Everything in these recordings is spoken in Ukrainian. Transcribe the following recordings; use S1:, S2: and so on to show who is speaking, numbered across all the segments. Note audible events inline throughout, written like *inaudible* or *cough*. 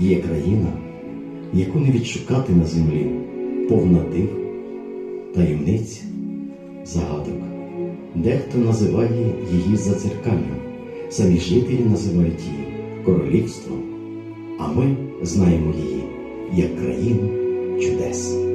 S1: Є країна, яку не відшукати на землі, повна див, таємниць, загадок. Дехто називає її зазеркаллям, самі жителі називають її королівством, а ми знаємо її як країну чудес.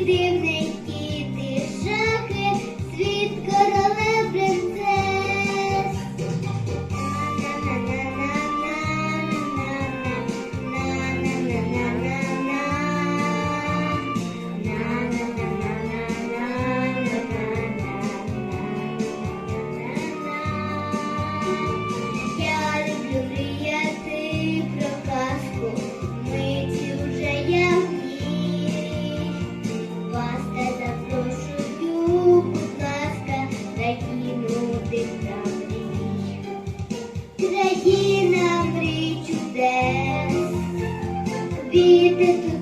S2: Кролики, Країна мрій чудес, квіти тут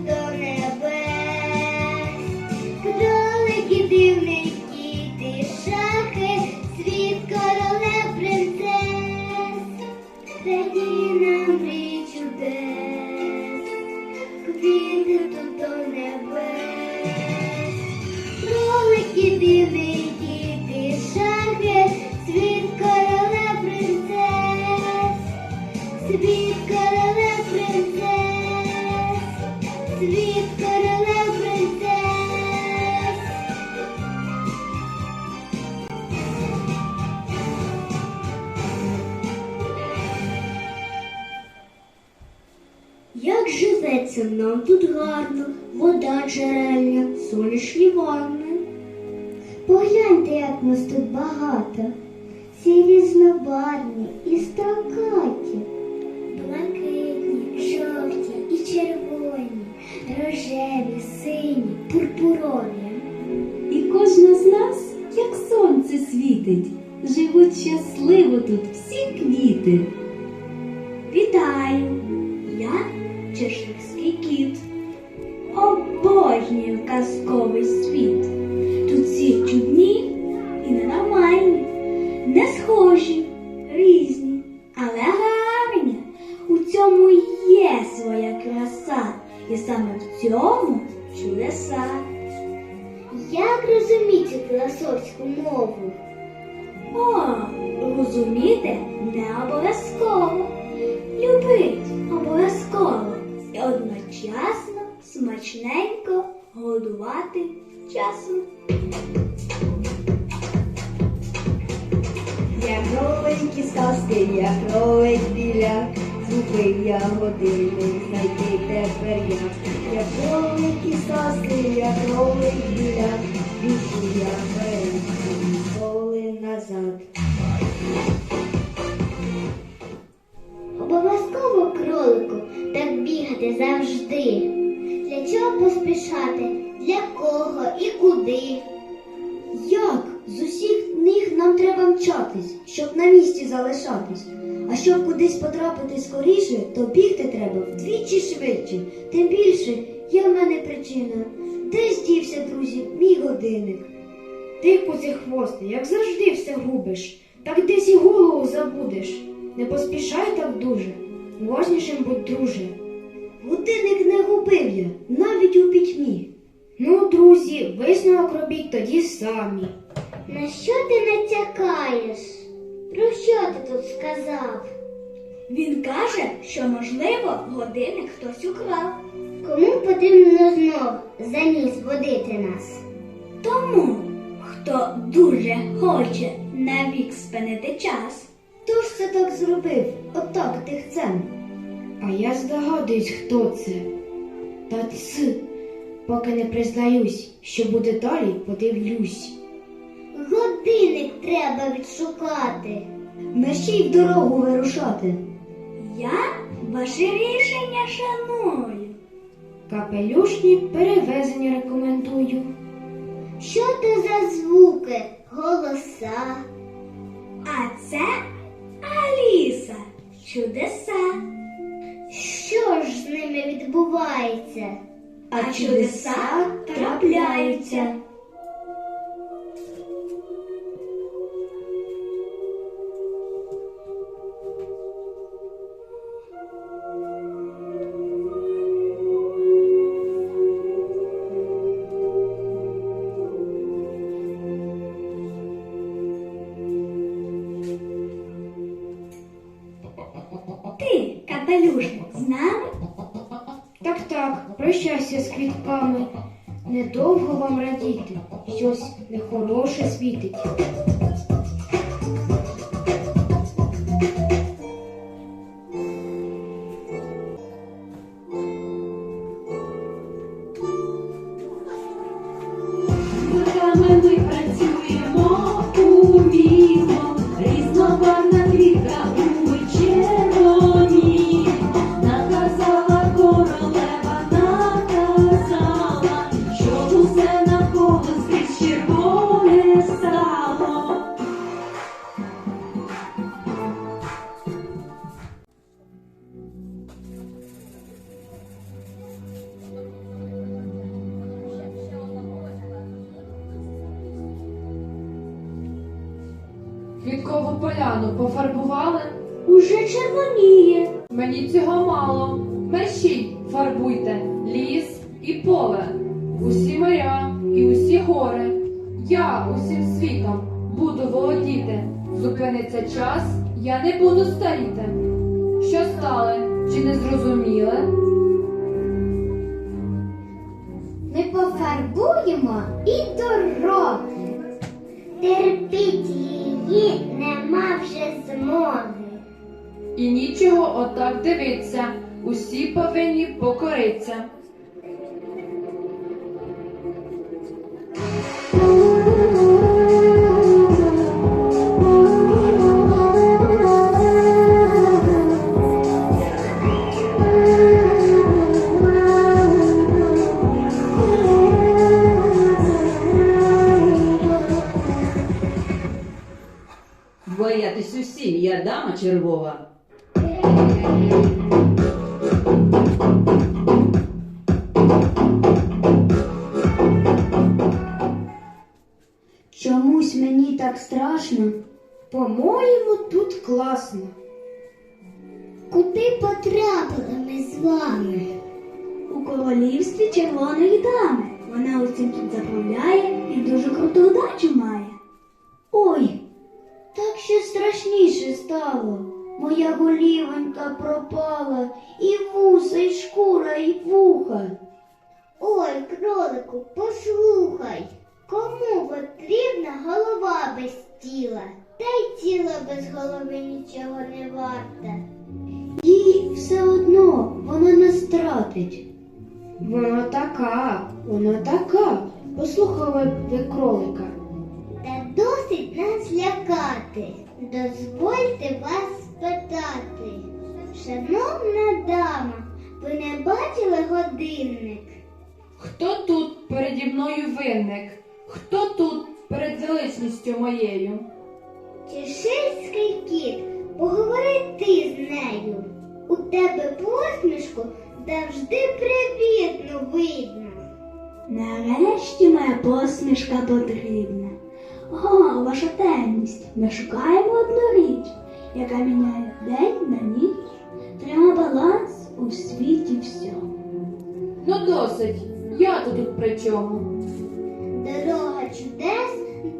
S2: живеться нам тут гарно, вода джерельна, сонячні ванни. Погляньте, як нас тут багато, всі різнобарвні і строкаті. Блакитні, жовті і червоні, рожеві, сині, пурпурові.
S3: І кожна з нас, як сонце світить, живуть щасливо тут всі квіти.
S2: Вітаю! Я чеширський кіт. Обожнюю казковий світ. Тут всі чудні і ненормальні, не схожі, різні, але гарні. У цьому є своя краса, і саме в цьому чудеса. Як розуміти філософську мову? О, розуміти не обов'язково. Любить обов'язково. Одночасно смачненько годувати часом.
S4: Як новенькі сказки, як кролик біля, згубив я години, знайти тепер я. Як кролики сказки, як кролик біля, біжу я вперед, ніколи назад.
S1: Так завжди. Для чого поспішати? Для кого і куди?
S4: Як? З усіх них нам треба мчатись, щоб на місці залишатись. А щоб кудись потрапити скоріше, то бігти треба вдвічі швидше. Тим більше є в мене причина. Де здівся, друзі, мій годинник? Ти, хвости, як завжди все губиш, так десь і голову забудеш. Не поспішай так дуже, уважнішим будь друже. Годинник не губив я, навіть у пітьмі. Ну, друзі, висновок робіть тоді самі.
S1: На що ти натякаєш? Про що ти тут сказав?
S2: Він каже, що можливо годинник хтось украв.
S1: Кому потрібно знов за ніс водити нас?
S2: Тому, хто дуже хоче навік спинити час.
S4: Хто ж це так зробив? Отак тихцем. А я здогадуюсь, хто це. Та тс, поки не признаюсь, що буде далі, подивлюсь.
S1: Годинник треба відшукати.
S4: Мерщій в дорогу вирушати.
S2: Я ваше рішення шаную.
S4: Капелюшні перевезення рекомендую.
S1: Що це за звуки, голоса?
S2: А це Аліса. Чудеса.
S1: Що ж з ними відбувається?
S2: А чудеса трапляються.
S5: Пофарбували?
S2: Уже червоніє.
S5: Мені цього мало. Мерщій фарбуйте ліс і поле, усі моря і усі гори. Я усім світом буду володіти. Зупиниться час, я не буду старіти. Що стали? Чи не зрозуміли?
S1: Ми пофарбуємо і дороги. Терпіть її нема вже змоги.
S5: І нічого отак дивиться. Усі повинні покориться.
S6: Боятись
S1: з?
S2: У королівстві червоної дами. Вона усім тут заправляє і дуже круту удачу має.
S4: Ой, так ще страшніше стало. Моя голівонька пропала, і вуса, і шкура, і вуха.
S1: Ой, кролику, послухай, кому потрібна голова без тіла? Та й тіло без голови нічого не варте.
S4: Їй все одно вона не стратить.
S2: Вона така, вона така. Послухали ви кролика.
S1: Та досить нас лякати. Дозвольте вас спитати. Шановна дама, ви не бачили годинник?
S5: Хто тут переді мною винник? Хто тут перед величністю моєю?
S1: Чеширський кіт, поговори ти з нею. У тебе посмішку завжди привітно видно.
S2: Нарешті моя посмішка потрібна. О, ваша темність, ми шукаємо одну річ, яка міняє день на ніч, тримає баланс у світі всьому.
S5: Ну досить, я то тут при чому?
S1: Дорога чудес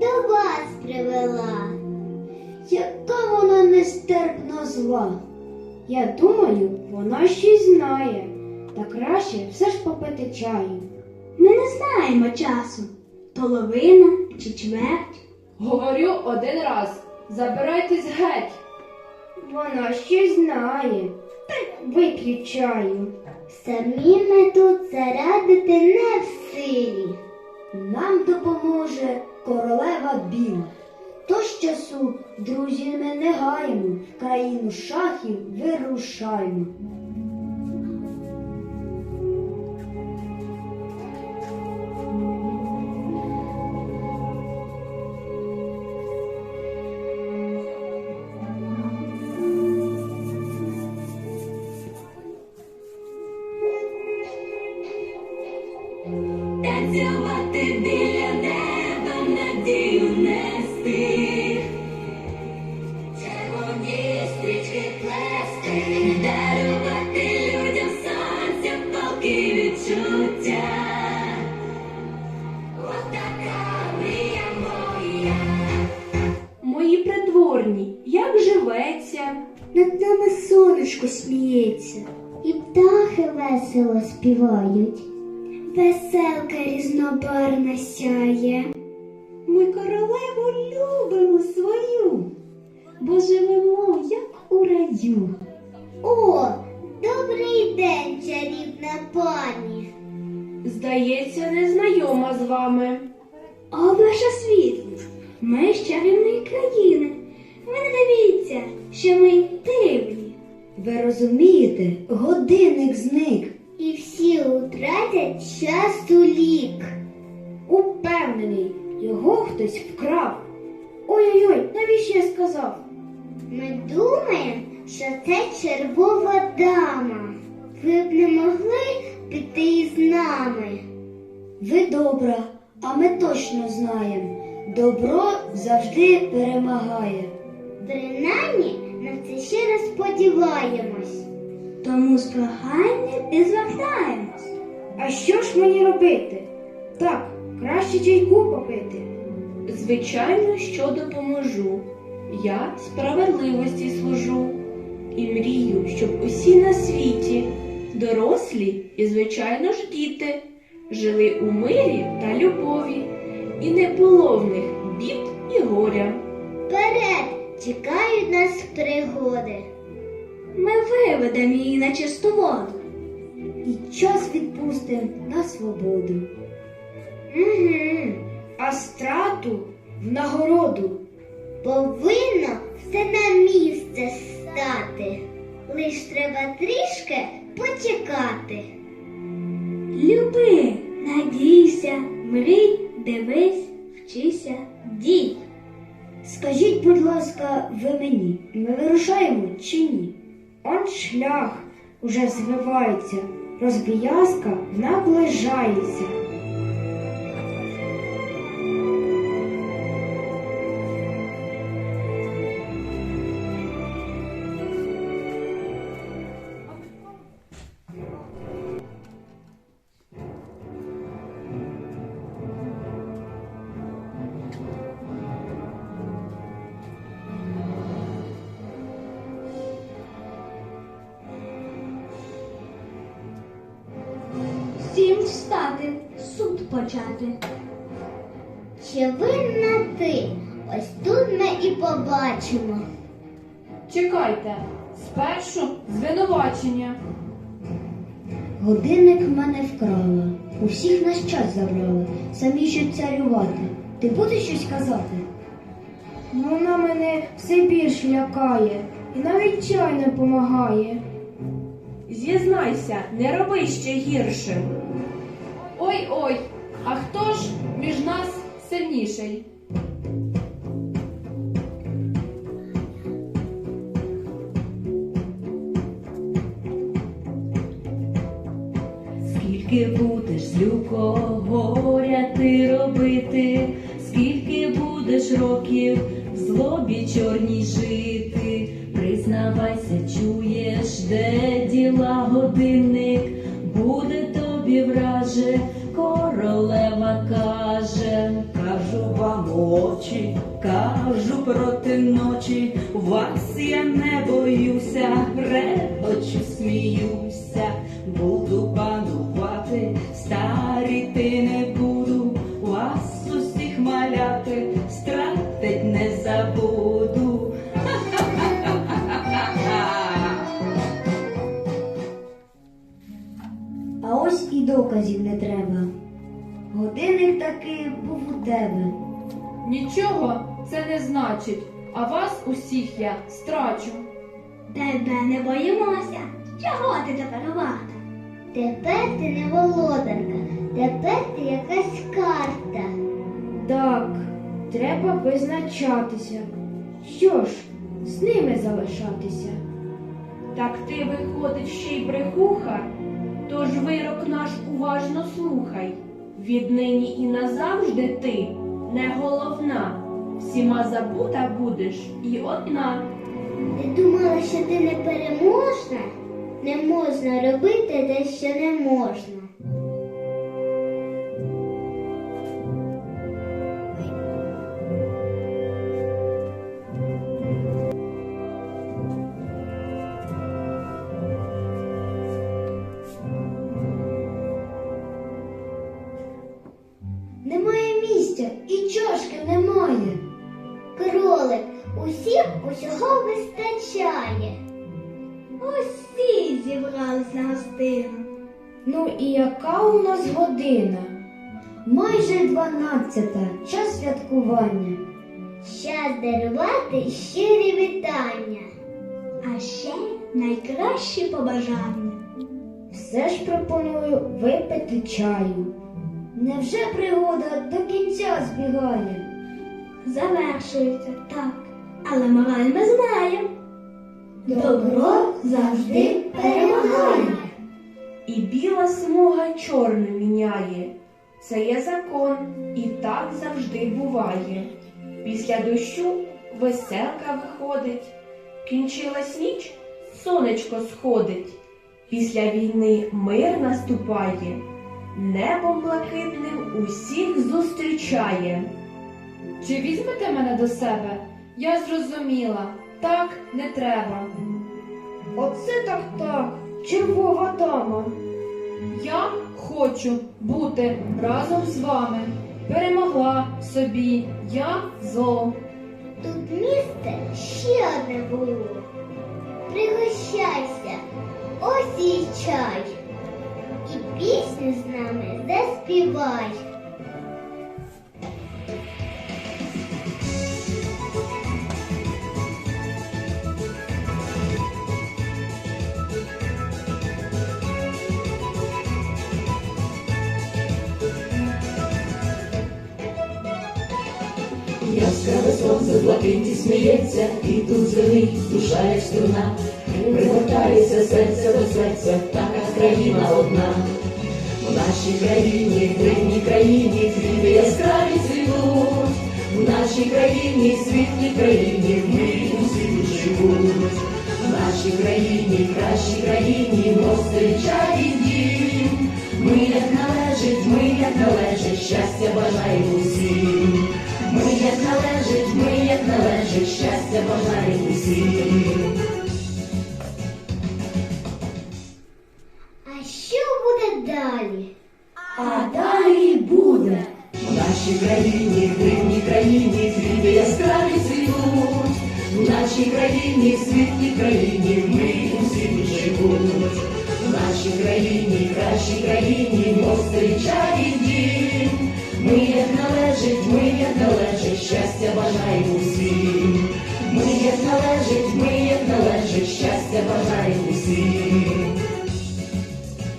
S1: до вас привела.
S4: Яка вона нестерпно зла.
S2: Я думаю, вона щось знає. Та краще все ж попити чаю. Ми не знаємо часу. Половина чи чверть.
S5: Говорю один раз. Забирайтесь геть.
S2: Вона щось знає. Вип'ю чаю.
S1: Самі ми тут зарадити не в силі.
S4: Нам допоможе королева Біла. Тож часу, друзі, ми не гаємо, країну шахів вирушаємо. Сонечко сміється.
S1: І птахи весело співають.
S2: Веселка різнобарна сяє.
S3: Ми королеву любимо свою, бо живемо, як у раю.
S1: О, добрий день, чарівна пані.
S5: Здається, незнайома з вами.
S2: О, ваша світлість, ми з чарівної країни. Ви не дивіться, що ми дивні.
S4: Ви розумієте, годинник зник.
S1: І всі утратять часу лік.
S2: Упевнений, його хтось вкрав. Ой-ой-ой, навіщо я сказав?
S1: Ми думаємо, що це червова дама. Ви б не могли піти із нами.
S4: Ви добра, а ми точно знаємо. Добро завжди перемагає.
S1: Принаймні, на це ще раз сподіваємось.
S2: Тому з проханням і звертаємось.
S7: А що ж мені робити? Так, краще чайку попити.
S5: Звичайно, що допоможу. Я справедливості служу і мрію, щоб усі на світі, дорослі і, звичайно ж, діти, жили у мирі та любові, і не було в них бід і горя.
S1: Вперед! Чекають нас пригоди.
S2: Ми виведемо її на чисту воду.
S4: І час відпустимо на свободу.
S7: Угу. А страту в нагороду.
S1: Повинно все на місце стати. Лиш треба трішки почекати.
S2: Люби, надійся, мрій, дивись, вчися, дій.
S4: Скажіть, будь ласка, ви мені, ми вирушаємо чи ні?
S7: Он шлях уже звивається, розбіязка наближається.
S2: Втім, встати, суд почати.
S1: Чи винна ти? Ось тут ми і побачимо.
S5: Чекайте, спершу звинувачення.
S4: Годинник в мене вкрала, усіх наш час забрали, самі щоб царювати. Ти будеш щось казати?
S7: Вона мене все більш лякає і навіть чай не помагає.
S8: Зізнайся, не роби ще гіршим.
S5: Ой-ой, а хто ж між нас сильніший?
S6: Скільки будеш злюкого горя ти робити, скільки будеш років в злобі чорній жити, проти ночі, вас я не боюся, регочу, сміюся, буду панувати, старіти не буду, вас усіх маляти, стратить не забуду. *laughs*
S4: А ось і доказів не треба. Годинник таки був у тебе.
S5: Нічого це не значить, а вас усіх я страчу.
S2: Тебе не боїмося. Чого ти тепер варта?
S1: Тепер ти не володарка, тепер ти якась карта.
S7: Так, треба визначатися. Що ж, з ними залишатися.
S8: Так ти виходить ще й брехуха, тож вирок наш уважно слухай. Віднині і назавжди ти не головна, всіма забута будеш і одна.
S1: Ти думала, що ти не переможна? Не можна робити те, що не можна.
S4: Немає місця і чашки немає.
S1: Кролик, усім усього вистачає.
S2: Усі зібрались на гостину.
S7: Ну і яка у нас година?
S4: Майже дванадцята, час святкування.
S1: Час дарувати щирі вітання.
S2: А ще найкращі побажання.
S7: Все ж пропоную випити чаю.
S4: Невже пригода до кінця збігає?
S2: Завершується так, але мораль ми знаємо.
S1: Добро завжди перемагає.
S8: І біла смуга чорну міняє. Це є закон, і так завжди буває. Після дощу веселка виходить, кінчилась ніч, сонечко сходить. Після війни мир наступає, небом блакитним усіх зустрічає.
S5: Чи візьмете мене до себе? Я зрозуміла, так не треба.
S7: Оце так так, червова дама.
S5: Я хочу бути разом з вами. Перемогла в собі я зло.
S1: Тут місце ще одне було. Пригощайся, ось і чай. І пісню з нами заспівай.
S6: Сонце блакиті сміється, і тут звенить душа як струна, пригортається серце до серця, така країна одна. В нашій країні, в рідній країні, квіти яскраві цвітуть, в нашій країні, світлій країні, в мирі усі живуть. В нашій країні, в кращій країні, зустрічає дім. Ми як належить, ми як належить, щастя бажаємо усім як належить, ми як належить, щастя бажаємо всім.
S1: А що буде далі?
S6: А далі буде в нашій країні, в дивній країні, квіти яскраві цвітуть. В нашій країні, в світлій країні, ми всі живуть. В нашій країні, кращій країні, мов зустрічають дім. Ми як належить, ми як належить, щастя бажаємо всім. Ми як належить, ми як належить, щастя бажаємо всім.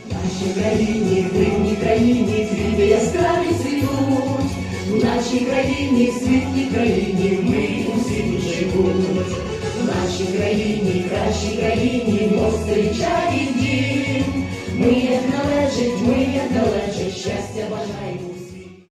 S6: В нашій країні, дивній країні, квіти яскраві цвітуть. В нашій країні, в світлій країні, ми усі живуть. В нашій країні, кращій країні, зустрічає дім. Ми як належить, ми як належить, щастя бажаємо